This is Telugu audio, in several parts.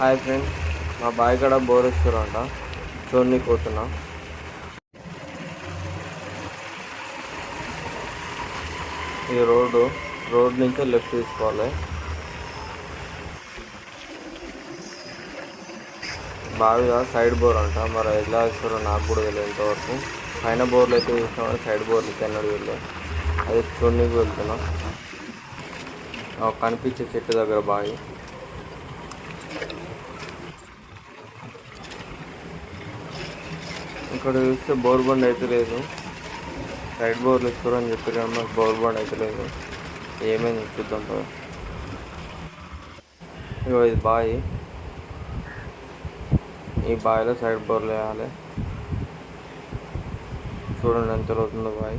హాయ్ ఫ్రెండ్స్ మా బాయ్ కాడ బోర్ వస్తున్నారంట చూడని పోతున్నా ఈ రోడ్డు రోడ్ నుంచి లెఫ్ట్ తీసుకోవాలి. బావిగా సైడ్ బోర్ అంట. మరి ఎలా ఇస్తారో నాకు కూడా తెలియదు ఇంతవరకు. పైన బోర్లు అయితే చూసినా సైడ్ బోర్లు కెన్నడు వెళ్ళి అది చూడడానికి వెళ్తున్నా. కనిపించే చెట్టు దగ్గర బావి. ఇక్కడ చూస్తే బోర్ బండ్ అయితే లేదు. సైడ్ బోర్లు ఇస్తారని చెప్పారు కానీ మాకు బోర్ బండ్ అయితే లేదు. ఏమైంది చూద్దాం పద. ఇగో ఇది బావి ఈ బావిలో సైడ్ బోర్లు వేయాలి చూడండి ఎంత అవుతుందో బావి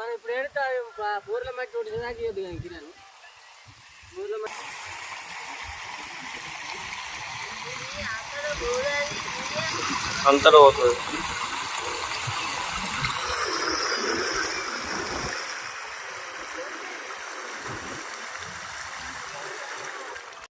మనం ఇప్పుడు ఏడుతా పూర్ల మట్టి ఒకటి దాకా ఇవ్వద్దు కానీ కిరాను. పూర్ల మట్టి. అంతలో పోతుంది.